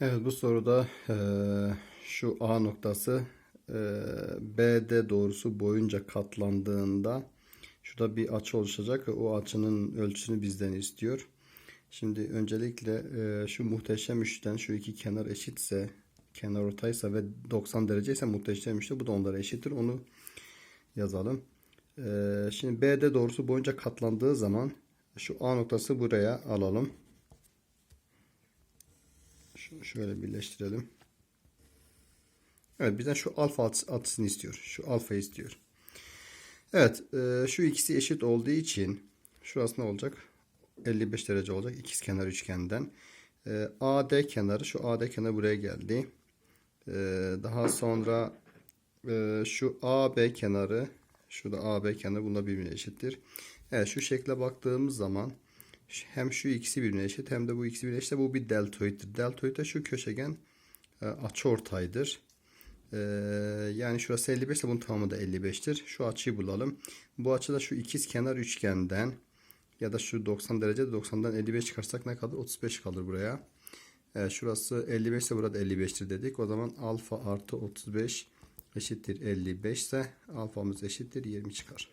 Evet bu soruda e, şu A noktası e, BD doğrusu boyunca katlandığında şurada bir açı oluşacak ve o açının ölçüsünü bizden istiyor. Şimdi öncelikle e, şu muhteşem üçten şu iki kenar eşitse kenar ortaysa ve 90 derece ise muhteşem üçte bu da onlara eşittir. Onu yazalım. E, şimdi BD doğrusu boyunca katlandığı zaman şu A noktası buraya alalım. Şunu şöyle birleştirelim. Evet bizden şu alfa at- atısını istiyor. Şu alfa istiyor. Evet e, şu ikisi eşit olduğu için şurası ne olacak? 55 derece olacak ikiz kenar üçgenden. E, AD kenarı şu AD kenarı buraya geldi. E, daha sonra şu AB kenarı şurada AB kenarı bunda birbirine eşittir. Evet şu şekle baktığımız zaman hem şu ikisi birbirine hem de bu ikisi birbirine. Bu bir deltoiddir. Deltoid de şu köşegen e, açıortaydır. E, yani şurası 55 ise bunun tamamı da 55'tir. Şu açıyı bulalım. Bu açıda şu ikiz kenar üçgenden ya da şu 90 derece 90'dan 55 çıkarsak ne kalır? 35 kalır buraya. Evet, şurası 55 ise burada 55'tir dedik. O zaman alfa artı 35 eşittir 55 ise alfamız eşittir 20 çıkar.